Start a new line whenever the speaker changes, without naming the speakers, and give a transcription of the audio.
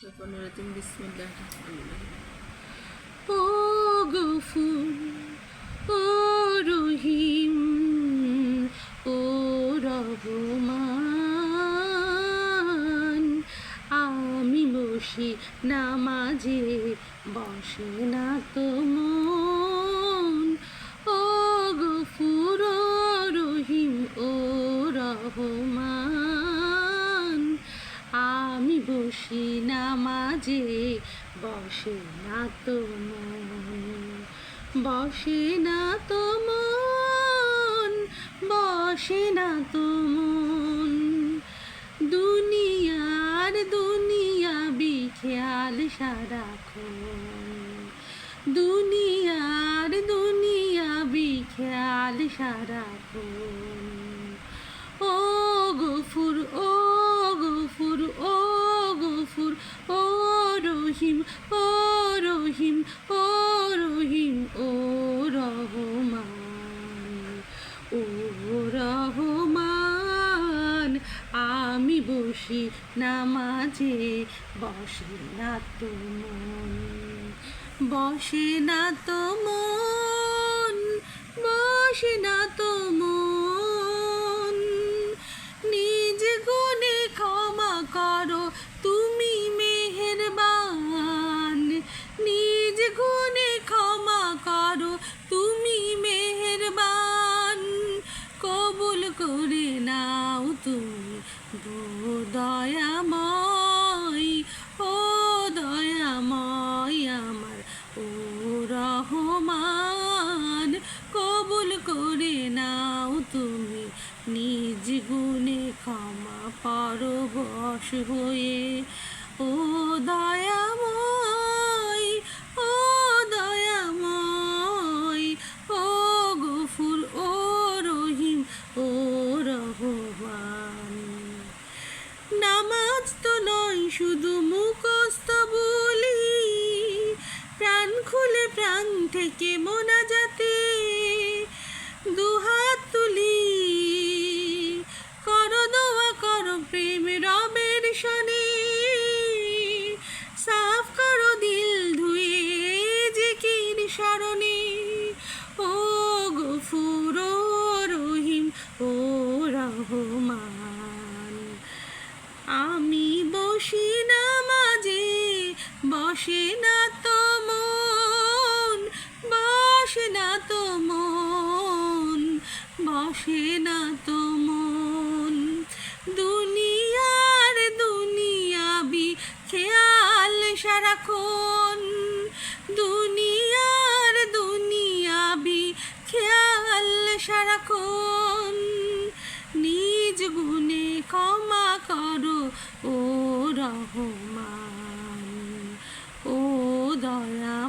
ও আমি বসি নামাজে বসে না তো মন। ও গফুর রহিম ও রহমান। বসি নামাজে, বসে না তো মন, বসে না তো মন, বসে না তো মন। দুনিয়ার দুনিয়া বিখেয়াল সারাক্ষণ, দুনিয়ার দুনিয়া বিখেয়াল সারাক্ষণ। ও গফুর ও গফুর, ও ও রহমান, আমি বসি নামাজে, বসে না তো মন, বসে না তো মন, বসে না তো মন। করে নাও তুমি। দয়াময়, ও দয়াময় আমার, ও রহমান, কবুল করে নাও তুমি। নিজ গুণে ক্ষমা পরবশ হয়ে, ও দয়াময় শুধু মুখস্থ বলি, প্রাণ খুলে প্রাণ থেকে মোনা যাতে দুহাত তুলি। করো দোয়া, করো প্রেম, রবের শনি বসে না তো মন। দুনিয়ার দুনিয়াবি খেয়াল সারাক্ষণ। দুনিয়ার দুনিয়াবি খেয়াল সারাক্ষণ। নিজ গুণে ক্ষমা করো ও রহমান। ও দয়াময়